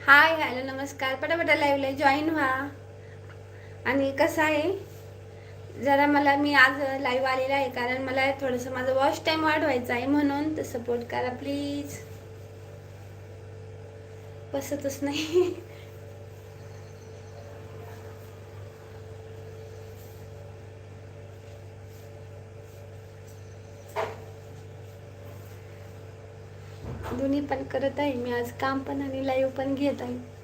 Hi hello नमस्कार. पटापटा लाईव्हला जॉईन व्हा. आणि कसं आहे? जरा मला मी आज लाईव्ह आलेला आहे कारण मला थोडंसं माझं वॉच टाईम वाढवायचा आहे म्हणून तर सपोर्ट करा प्लीज बसतच नाही. दोन्ही पण करत आहे. मी आज काम पण आणि लाईव्ह पण घेत आहे.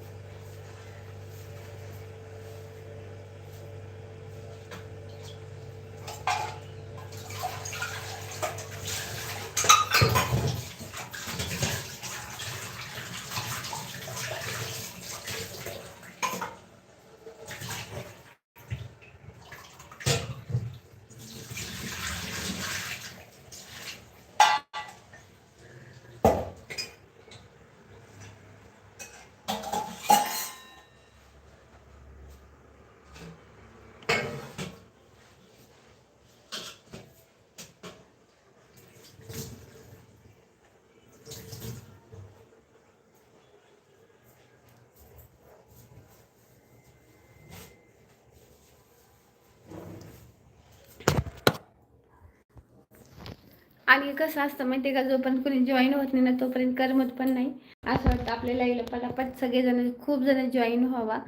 आणि कसं असतं माहिती आहे का जोपर्यंत कोणी जॉईन होत नाही ना तोपर्यंत करमत पण नाही. असं वाटतं आपल्याला येईल पटापट सगळेजण खूप जण जॉईन व्हावा.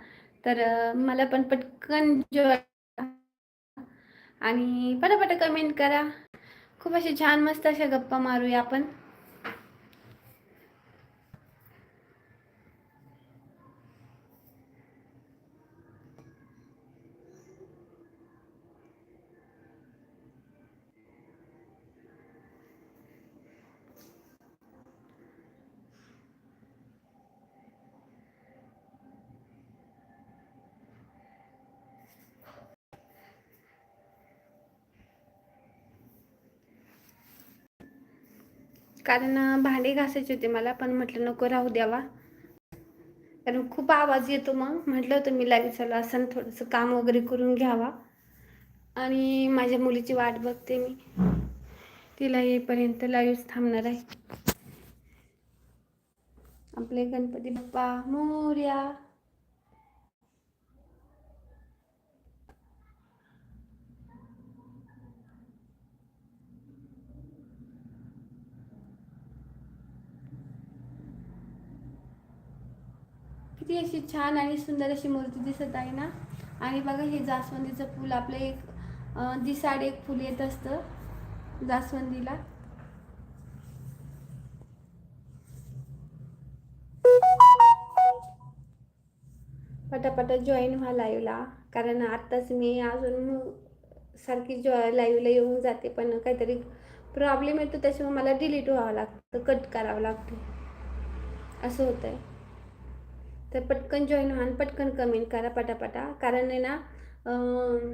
तर मला पण पटकन जॉईन आणि पटापट कमेंट करा. खूप असे छान मस्त अशा गप्पा मारूया आपण. कारण भांडे घासायचे होते मला पण म्हटलं नको राहू द्यावा. कारण खूप आवाज येतो मग. म्हटलं होतं मी लाईव्ह चालू असं थोडंसं काम वगैरे करून घ्यावा. आणि माझ्या मुलीची वाट बघते मी. तिला येईपर्यंत लाईव्ह थांबणार आहे. आपले गणपती बाप्पा मोर्या. किती अशी छान आणि सुंदर अशी मूर्ती दिसत आहे ना? आणि बघा हे जास्वंदीचं फूल आपलं एक दिसाड एक फूल येत असतं जास्वंदीला. पटापटा जॉईन व्हा लाईव्हला कारण आत्ताच मी अजून सारखी जॉ लाईव्हला येऊन जाते पण काहीतरी प्रॉब्लेम येतो त्याच्यामुळे मला डिलीट व्हावं लागतं कट करावं लागतं. असं होतं आहे तर पटकन जॉईन व्हा आणि पटकन कमेंट करा पटापटा. कारण आहे ना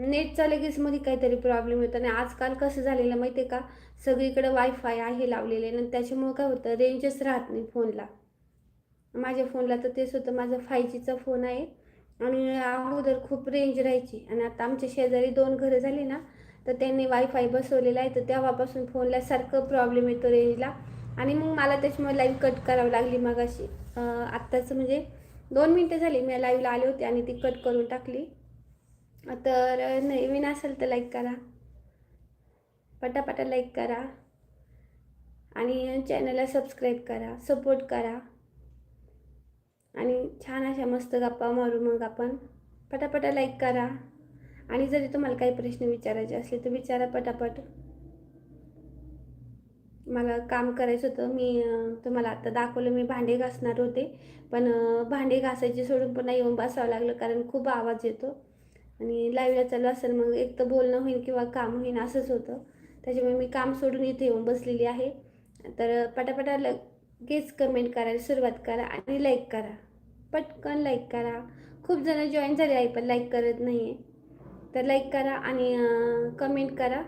नेटचा लगेच मध्ये काहीतरी प्रॉब्लेम येतो आणि आजकाल कसं झालेलं माहिती आहे का? सगळीकडे वायफाय आहे लावलेले आणि त्याच्यामुळं काय होतं रेंजच राहत नाही फोनला माझ्या फोनला तर तेच होतं माझा फाय जीचा फोन आहे आणि अगोदर खूप रेंज राहायची. आणि आता आमच्या शेजारी दोन घरं झाली ना तर त्यांनी वायफाय बसवलेला आहे तर तेव्हापासून फोनला सारखं प्रॉब्लेम येतो रेंजला आणि मग मला त्याच्यामुळे लाईव्ह कट करावं लागली मग अशी आत्ताचं म्हणजे दोन मिनटं झाली मी लाईव्हला आले होते आणि ती कट करून टाकली. तर नवीन असेल तर लाईक करा. पटापटा लाईक करा. आणि चॅनलला सबस्क्राईब करा सपोर्ट करा. आणि छान अशा मस्त गप्पा मारू मग आपण. पटापटा लाईक करा. आणि जरी तुम्हाला काही प्रश्न विचारायचे असले तर विचारा पटापट. मला काम करायचं होतं. मी तुम्हाला आता दाखवलं मी भांडे घासणार होते. पण भांडे घासायचे सोडून पुन्हा येऊन बसावं लागलं कारण खूप आवाज येतो. आणि लाईव्हला चालू असेल मग एक तर बोलणं होईल किंवा काम होईल असंच होतं. त्याच्यामुळे मी काम सोडून इथे येऊन बसलेली आहे. तर पटापटा लगेच कमेंट करायला सुरुवात करा आणि लाईक करा. पटकन लाईक करा. खूप जण जॉईन झाले आहे पण लाईक करत नाही आहे तर लाईक करा आणि कमेंट करा.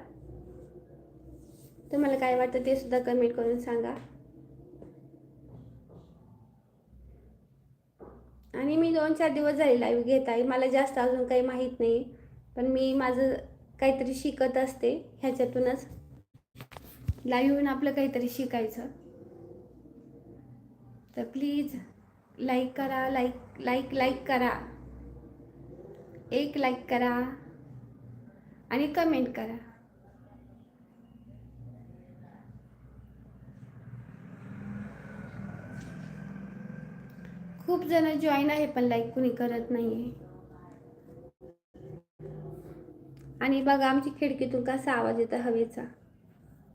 तुम्हाला काय वाटतं ते सुद्धा कमेंट करून सांगा. आणि मी दोन चार दिवस झाले लाईव्ह घेत आहे. मला जास्त अजून काही माहीत नाही. पण मी माझं काहीतरी शिकत असते ह्याच्यातूनच. लाईव्ह येऊन आपलं काहीतरी शिकायचं. तर प्लीज लाईक करा लाईक लाईक लाईक करा. एक लाईक करा. आणि कमेंट करा. खूप जण जॉईन आहे पण लाईक कुणी करत नाहीये. आणि बघा आमची खिडकीतून कसा आवाज येतो हवेचा.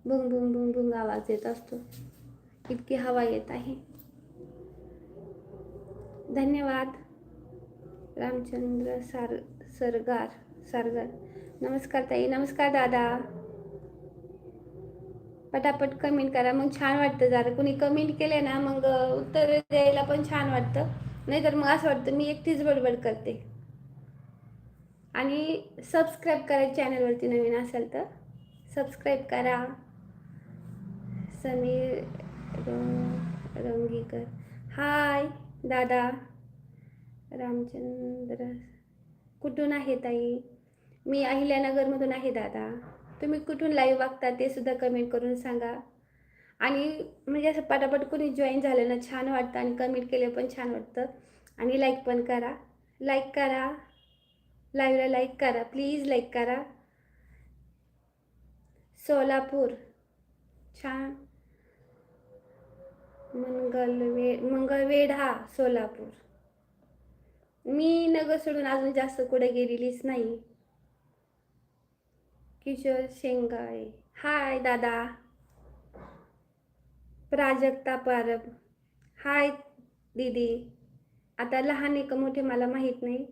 भुंग भुंग भुंग भुंग आवाज येत असतो. इतकी हवा येत आहे. धन्यवाद. रामचंद्र सार सरगार सारगार. नमस्कार ताई नमस्कार दादा. पटापट कमेंट करा. मग छान वाटतं जरा. कोणी कमेंट केले ना मग उत्तर द्यायला पण छान वाटतं. नाहीतर मग असं वाटतं मी एकटीच बडबड करते. आणि सबस्क्राईब करा चॅनलवरती नवीन असेल तर. सबस्क्राईब करा. समीर रंग रंगीकर. हाय दादा. रामचंद्र. कुठून आहे ताई? मी अहिल्यानगरमधून आहे दादा. तुम्ही कुठून लाईव्ह बघता ते सुद्धा कमेंट करून सांगा. आणि म्हणजे असं पटापट कोणी जॉईन झालं ना छान वाटतं आणि कमेंट केलं पण छान वाटतं. आणि लाईक पण करा. लाईक करा. लाईव्हला लाईक करा. प्लीज लाईक करा. सोलापूर. छान. मंगलवे मंगळवेढा सोलापूर. मी नगर सोडून अजून जास्त कुठे गेलेलीच नाही. किशोर शेंगाळे. हाय दादा. प्राजक्ता पारब. हाय दीदी. आता लहान एक मोठे मला माहीत नाही.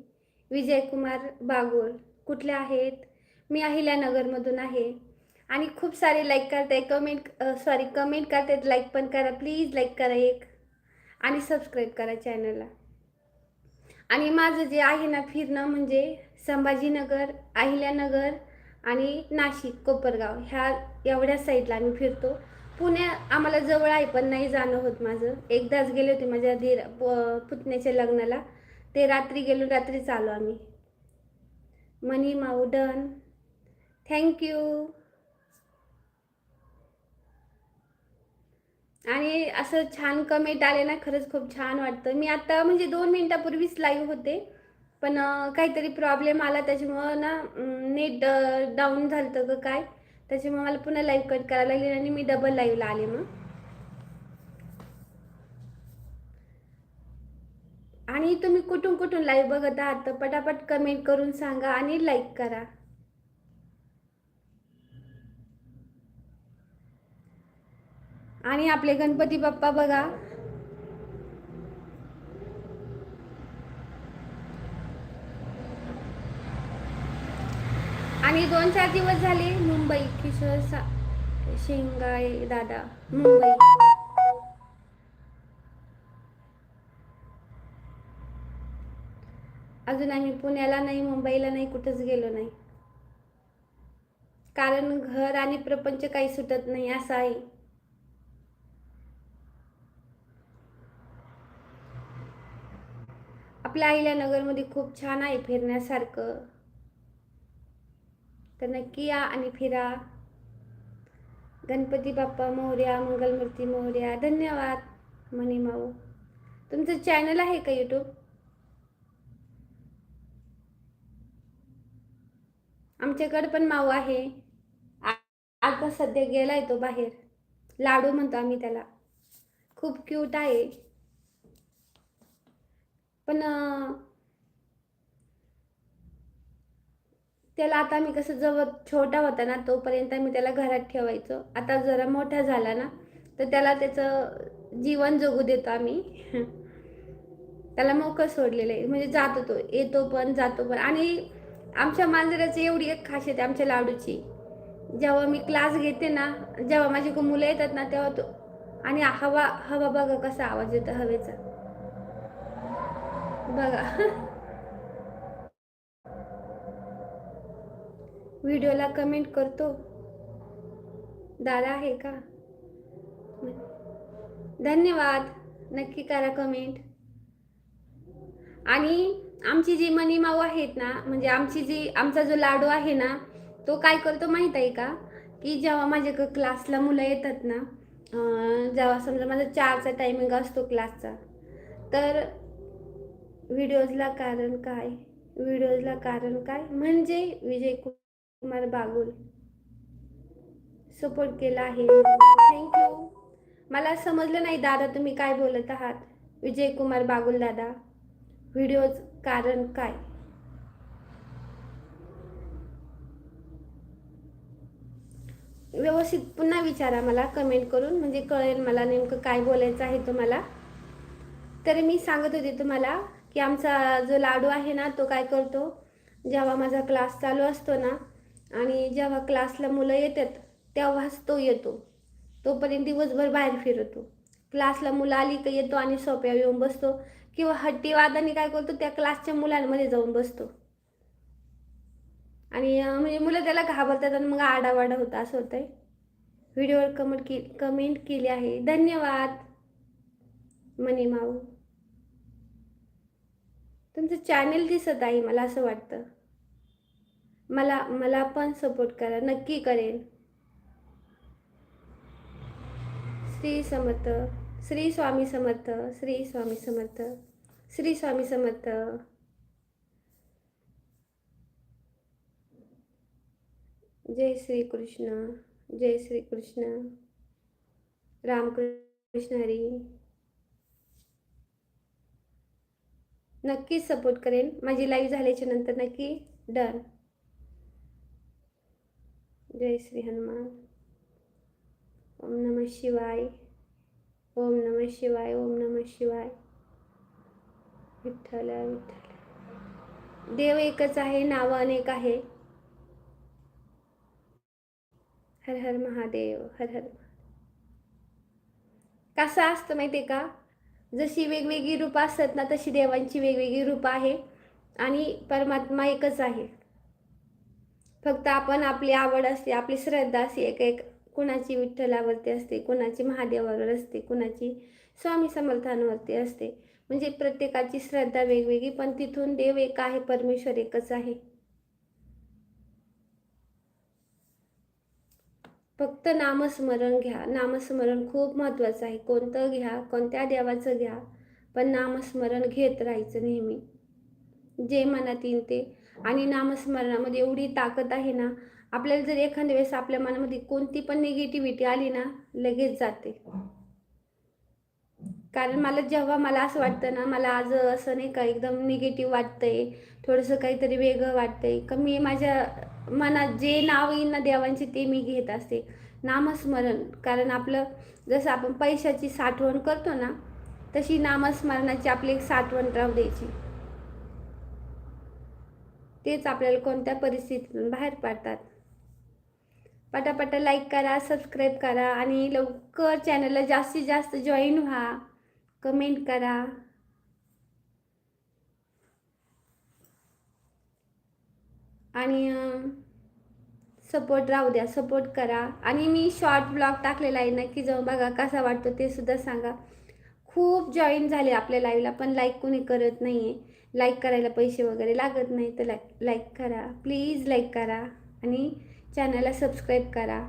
विजयकुमार बागोल. कुठले आहेत? मी अहिल्यानगरमधून आहे. आणि खूप सारे लाईक करताय. कमेंट सॉरी कमेंट करतायत. लाईक पण करा. प्लीज लाईक करा एक. आणि सबस्क्राईब करा चॅनलला आणि माझं जे आहे ना फिरणं म्हणजे संभाजीनगर अहिल्यानगर आणि नाशिक कोपरगाव ह्या एवढ्या साईडला आम्ही फिरतो. पुणे आम्हाला जवळ आहे पण नाही जाणं होत माझं. एकदाच गेले होते माझ्या धीर पुतण्याच्या लग्नाला. ते रात्री गेलो रात्रीच आलो आम्ही. मनी माऊ डन. थँक्यू आणि असं छान कमेंट आले ना खरंच खूप छान वाटतं. मी आता म्हणजे दोन मिनटापूर्वीच लाईव्ह होते. पण काहीतरी प्रॉब्लेम आला त्याच्यामुळं ना नेट डाऊन झालं ग काय. त्याच्यामुळे मला पुन्हा लाईव्ह कट करायला लागली आणि मी डबल लाईव्हला आले मग. आणि तुम्ही कुठून कुठून लाईव्ह बघत आहात? तर पटापट कमेंट करून सांगा आणि लाईक करा. आणि आपले गणपती बाप्पा बघा. आणि दोन चार दिवस झाले मुंबई किशोर सा शेंगाळे दादा मुंबई. अजून आम्ही पुण्याला नाही मुंबईला नाही कुठंच गेलो नाही. कारण घर आणि प्रपंच काही सुटत नाही असं आहे. आपल्या अहिल्यानगरमध्ये खूप छान आहे फिरण्यासारखं. तर नक्की या आणि फिरा गणपती बाप्पा मोर्या मंगलमूर्ती मोर्या धन्यवाद मनी माऊ तुमचं चॅनल आहे का यूट्यूब आमच्याकडे पण माऊ आहे. आता सध्या गेलाय तो बाहेर. लाडू म्हणतो आम्ही त्याला. खूप क्यूट आहे. पण त्याला आता मी कसं जवळ छोटा होता ना तोपर्यंत मी त्याला घरात ठेवायचो. आता जरा मोठा झाला ना तर त्याला त्याचं जीवन जगू देतो आम्ही. त्याला मोकळं सोडलेलं आहे. म्हणजे जातो तो येतो पण जातो पण. आणि आमच्या मांजराची एवढी एक खासियत आहे आमच्या लाडूची. जेव्हा मी क्लास घेते ना जेव्हा माझी मुलं येतात ना तेव्हा तो आणि हवा हवा बघा कसा आवाज येतो हवेचा. बघा. व्हिडिओला कमेंट करतो. दादा आहे का? धन्यवाद. नक्की करा कमेंट. आणि आमची जी मनी माऊ आहेत ना म्हणजे आमची जी आमचा जो लाडू आहे ना तो काय करतो माहीत आहे का? की जेव्हा माझ्या क्लासला मुलं येतात ना जेव्हा समजा माझा चारचा टायमिंग असतो क्लासचा तर व्हिडिओजला कारण काय? व्हिडिओजला कारण काय? म्हणजे विजय कुमार बागुल. सपोर्ट केला आहे. थँक्यू मला समजलं नाही दादा तुम्ही काय बोलत आहात. विजय कुमार बागुल दादा. व्हिडिओज कारण काय? व्यवस्थित पुन्हा विचारा मला कमेंट करून. म्हणजे कळेल मला नेमकं काय बोलायचं आहे तुम्हाला तर मी सांगत होते तुम्हाला की आमचा जो लाडू आहे ना तो काय करतो? जेव्हा माझा क्लास चालू असतो ना आणि जेव्हा क्लासला मुलं येतात तेव्हाच तो येतो. तोपर्यंत दिवसभर बाहेर फिरतो. क्लासला मुलं आली का येतो आणि सोप्या येऊन बसतो. किंवा हट्टीवादाने काय करतो त्या क्लासच्या मुलांमध्ये जाऊन बसतो. आणि म्हणजे मुलं त्याला घाबरतात आणि मग आडावाडा होता असं होतंय. व्हिडिओवर कमेंट के कमेंट केली आहे. धन्यवाद मनी माऊ तुमचं चॅनल दिसत आहे मला असं वाटतं. मला मला पण सपोर्ट करा. नक्की करेन. श्री समर्थ श्री स्वामी समर्थ श्री स्वामी समर्थ श्री स्वामी समर्थ. जय श्री कृष्ण जय श्री कृष्ण. रामकृष्ण हरी. नक्कीच सपोर्ट करेन. माझी लाईव्ह झाल्याच्यानंतर नक्की डन जय श्री हनुमान. ओम नमः शिवाय. ओम नमः शिवाय ओम नमः शिवाय. विठ्ठल विठ्ठल. देव एकच आहे नाव अनेक आहे. हर हर महादेव हर हर कसं असतं माहिती आहे का? जशी वेगवेगळी रूपं असतात ना तशी देवांची वेगवेगळी रूपं आहे. आणि परमात्मा एकच आहे. फक्त आपण आपली आवड असते आपली श्रद्धा असते एक एक कुणाची विठ्ठलावरती असते कुणाची महादेवावर असते कुणाची स्वामी समर्थांवरती असते. म्हणजे प्रत्येकाची श्रद्धा वेगवेगळी पण तिथून देव एक आहे परमेश्वर एकच आहे. फक्त नामस्मरण घ्या. नामस्मरण खूप महत्त्वाचं आहे. कोणतं घ्या कोणत्या देवाचं घ्या पण नामस्मरण घेत राहायचं नेहमी. जे मनात येईल ते आणि नामस्मरणामध्ये एवढी ताकद आहे ना आपल्याला जर एखाद्या वेळेस आपल्या मनामध्ये कोणती पण निगेटिव्हिटी आली ना लगेच जाते. कारण मला जेव्हा मला असं वाटतं ना मला आज असं नाही का एकदम निगेटिव्ह वाटतंय थोडंसं काहीतरी वेगळं वाटतंय का मी माझ्या मनात जे नाव येईल ना देवांचे ते मी घेत असते. नामस्मरण कारण आपलं जसं आपण पैशाची साठवण करतो ना तशी नामस्मरणाची आपली एक साठवण राहू द्यायची. तेच आपल्याला कोणत्या परिस्थितीतून बाहेर पाडतात. पटापटा लाईक करा सबस्क्राईब करा आणि लवकर चॅनलला जास्तीत जास्त जॉईन व्हा. कमेंट करा. आणि सपोर्ट राहू द्या सपोर्ट करा. आणि मी शॉर्ट ब्लॉग टाकलेला आहे नक्की जाऊन बघा कसा वाटतो ते सुद्धा सांगा. खूप जॉईन झाले आपल्या लाईव्हला पण लाईक कोणी करत नाही आहे लाईक करायला पैसे वगैरे लागत नाही तर लाईक लाईक करा. प्लीज लाईक करा आणि चॅनलला सबस्क्राईब करा.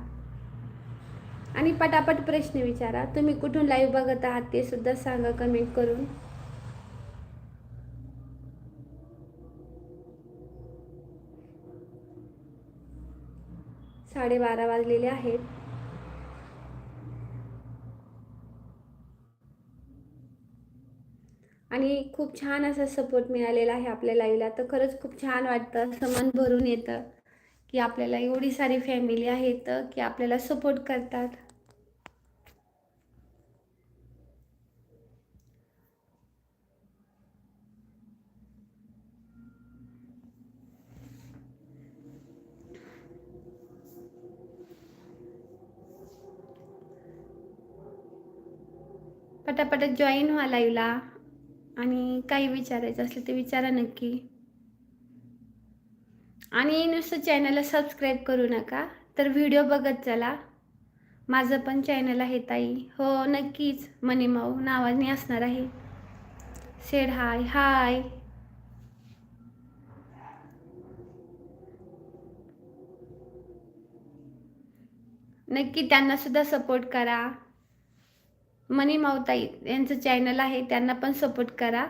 आणि पटापट प्रश्न विचारा. तुम्ही कुठून लाईव्ह बघत आहात ते सुद्धा सांगा कमेंट करून. साडेबारा वाजलेले आहेत आणि खूप छान असा सपोर्ट मिळालेला आहे आपल्या लाईला तर खरंच खूप छान वाटतं असं मन भरून येतं की आपल्याला एवढी सारी फॅमिली आहेत की आपल्याला सपोर्ट करतात. पटापट जॉईन व्हा लाईव्हला आणि काही विचारायचं असलं ते विचारा नक्की. आणि नुसतं चॅनलला सबस्क्राईब करू नका तर व्हिडिओ बघत चला. माझं पण चॅनल आहे ताई. हो नक्कीच. मनीमाऊ नावाने असणार आहे. सेड हाय हाय नक्की त्यांना सुद्धा सपोर्ट करा. मनी मावताई यांचं चॅनल आहे त्यांना पण सपोर्ट करा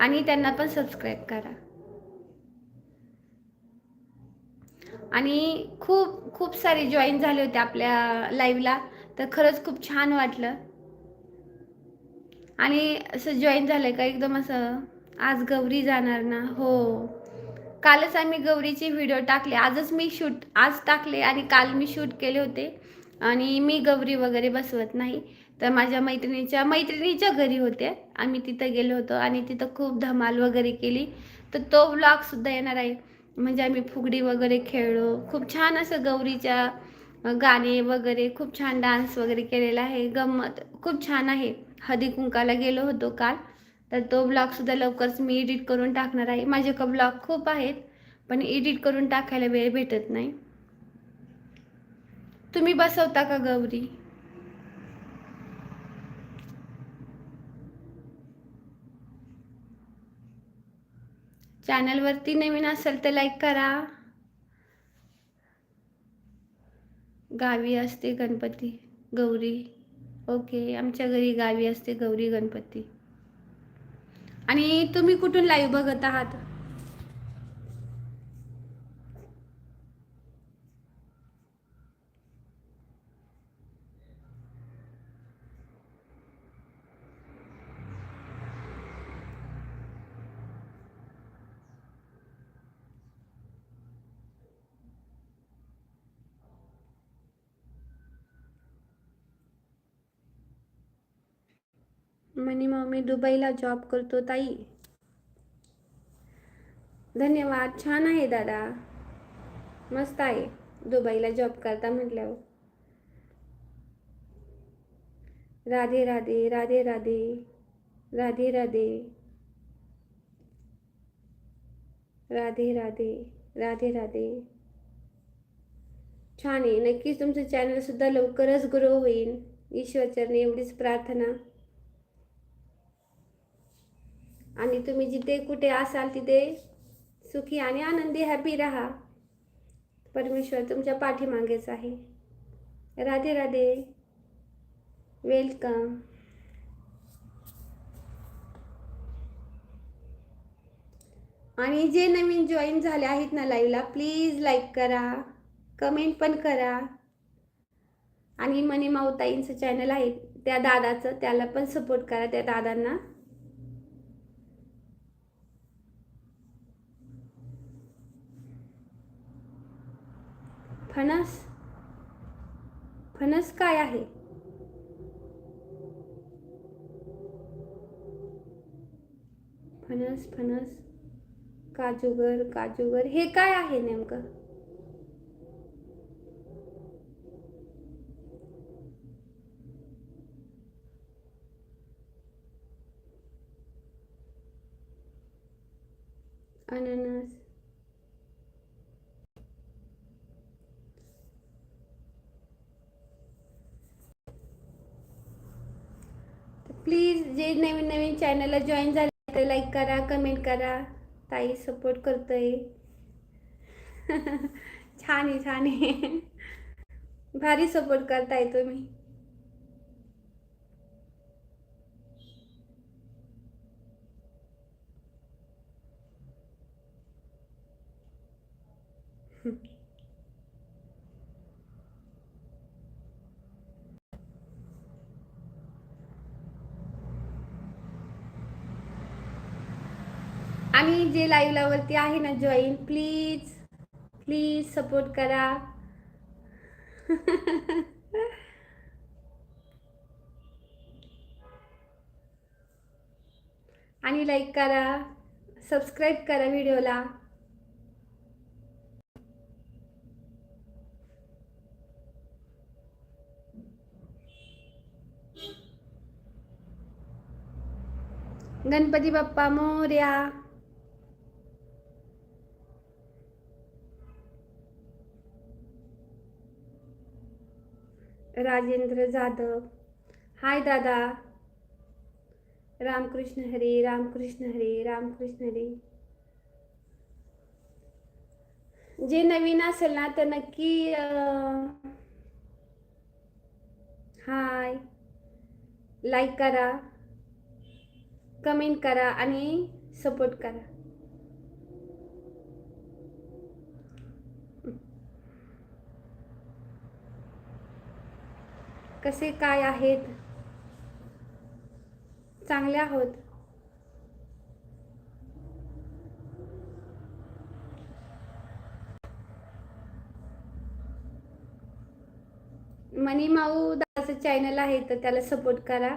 आणि त्यांना पण सबस्क्राईब करा. आणि खूप खूप सारे जॉईन झाले होते आपल्या लाईव्हला तर खरंच खूप छान वाटलं. आणि असं जॉईन झालं का एकदम असं आज गौरी जाणार ना हो. कालच आम्ही गौरीचे व्हिडिओ टाकले. आजच मी शूट आज टाकले आणि काल मी शूट केले होते. आणि मी गौरी वगैरे बसवत नाही. तर माझ्या मैत्रिणीच्या मैत्रिणीच्या घरी होते. आम्ही तिथं गेलो होतो आणि तिथं खूप धमाल वगैरे केली. तर तो व्लॉगसुद्धा येणार आहे. म्हणजे आम्ही फुगडी वगैरे खेळलो. खूप छान असं गौरीच्या गाणे वगैरे खूप छान डान्स वगैरे केलेला आहे. गंमत खूप छान आहे. हदी कुंकाला गेलो होतो काल. तर तो ब्लॉगसुद्धा लवकरच मी एडिट करून टाकणार आहे. माझे का ब्लॉग खूप आहेत पण एडिट करून टाकायला वेळ भेटत नाही. तुम्ही बसवता का गौरी? चॅनलवरती नवीन असेल तर लाईक करा. गावी असते गणपती गौरी. ओके आमच्या घरी गावी असते गौरी गणपती. आणि तुम्ही कुठून लाईव्ह बघत आहात म्हणे मग मी दुबईला जॉब करतो ताई. धन्यवाद. छान आहे दादा. मस्त आहे. दुबईला जॉब करता म्हटल्यावर. राधे राधे राधे राधे. राधे राधे. राधे राधे राधे राधे. छान आहे. नक्कीच तुमचं चॅनल सुद्धा लवकरच ग्रो होईल. ईश्वरचरणी एवढीच प्रार्थना. आणि तुम्ही जिथे कुठे असाल तिथे सुखी आणि आनंदी हॅपी राहा. परमेश्वर तुमच्या पाठीमागेच आहे. राधे राधे. वेलकम आणि जे नवीन जॉईन झाले आहेत ना लाईव्हला प्लीज लाईक करा. कमेंट पण करा. आणि मनी माऊताईंचं चॅनल आहे त्या दादाचं त्याला पण सपोर्ट करा त्या दादांना. फणस? फणस काय आहे? फणस फणस काजूगर काजूगर हे काय आहे नेमकं? अननस. प्लीज जे नवीन नवीन चॅनलला जॉईन झाले ते लाईक करा कमेंट करा. ताई सपोर्ट करतोय. छान आहे छान आहे. भारी सपोर्ट करताय तुम्ही. जे लाईव्हला वरती आहे ना जॉईन प्लीज प्लीज सपोर्ट करा. आणि लाईक करा सबस्क्राईब करा व्हिडिओला गणपती बाप्पा मोर्या. राजेंद्र जाधव. हाय दादा. रामकृष्ण हरी रामकृष्ण हरी रामकृष्ण हरी. जे नवीन असेल ना तर नक्की हाय. लाईक करा. कमेंट करा आणि सपोर्ट करा. कसे काय आहेत? चांगले आहोत. मनी माऊ दादाचं चॅनल आहे तर त्याला सपोर्ट करा.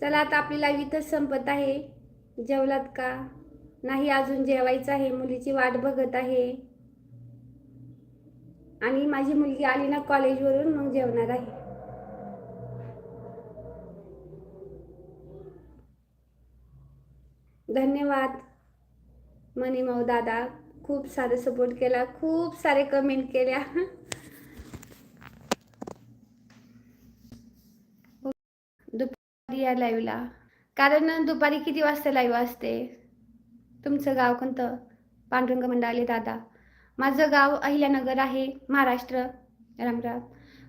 चला आता आपली लाईव्ह इथंच संपत आहे. जेवलात का? नाही अजून जेवायचं आहे. मुलीची वाट बघत आहे. आणि माझी मुलगी आली ना कॉलेजवरून मग जेवणार आहे. धन्यवाद. मनी माऊ दादा खूप सारे सपोर्ट केला खूप सारे कमेंट केल्या दुपारी या लाईव्हला कारण दुपारी किती वाजता लाईव्ह असते? तुमचं गाव कोणतं? पांडुरंग मंडाले दादा. माझं गाव अहिल्यानगर आहे महाराष्ट्र. रामराम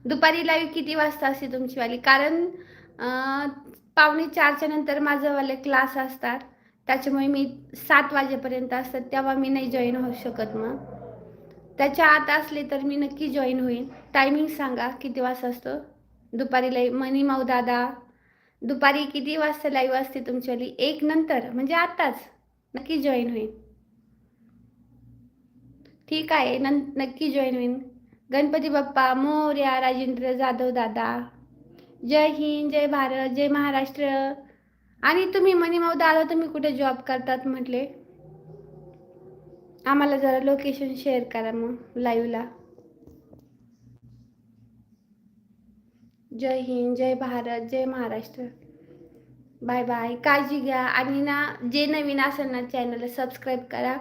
दुपारी लाईव्ह किती वाजता असते तुमचीवाली कारण पावणे चारच्या नंतर माझंवाले क्लास असतात. त्याच्यामुळे मी सात वाजेपर्यंत असतात. तेव्हा मी नाही जॉईन होऊ शकत मग. त्याच्या आत असले तर मी नक्की जॉईन होईन. टायमिंग सांगा किती वाजता असतो? दुपारी लाईव्ह मनी माऊ दादा. दुपारी किती वाजता लाईव्ह असते तुमच्यावाली एक नंतर म्हणजे आत्ताच. नक्की जॉईन होईन. ठीक आहे नं नक्की जॉईन होईन. गणपती बाप्पा मोर्या राजेंद्र जाधव दादा. जय हिंद जय भारत जय महाराष्ट्र. आणि तुम्ही मनीमाऊ दादा तुम्ही कुठे जॉब करतात म्हटले? आम्हाला जरा लोकेशन शेअर करा मग लाईव्हला जय हिंद जय भारत जय महाराष्ट्र. Bye bye. काळजी घ्या आणि ना जे नवीन असेल ना चॅनलला सबस्क्राईब करा.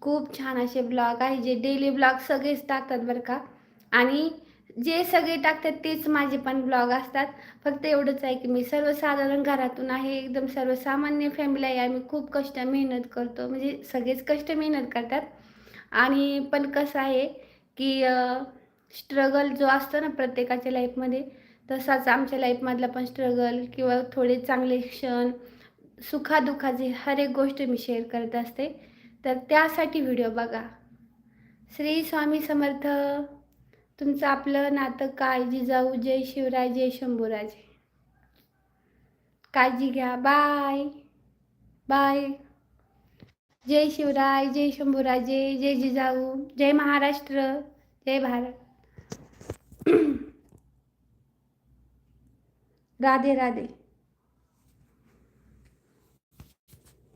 खूप छान असे ब्लॉग आहे जे डेली ब्लॉग सगळेच टाकतात बरं का. आणि जे सगळे टाकतात तेच माझे पण ब्लॉग असतात. फक्त एवढंच आहे की मी सर्वसाधारण घरातून आहे एकदम सर्वसामान्य फॅमिली आहे. आम्ही खूप कष्ट मेहनत करतो. म्हणजे सगळेच कष्ट मेहनत करतात. आणि पण कसं आहे की स्ट्रगल जो असतो ना प्रत्येकाच्या लाईफमध्ये तसाच आमच्या लाईफमधला पण स्ट्रगल किंवा थोडे चांगले क्षण सुखादुखाचे हर एक गोष्ट मी शेअर करत असते. तर त्यासाठी व्हिडिओ बघा. श्री स्वामी समर्थ तुमचं आपलं नातं काळजी जाऊ. जय शिवराय जय शंभूराजे. काळजी घ्या. बाय बाय जय शिवराय जय शंभूराजे. जय जिजाऊ. जय महाराष्ट्र. जय भारत. राधे राधे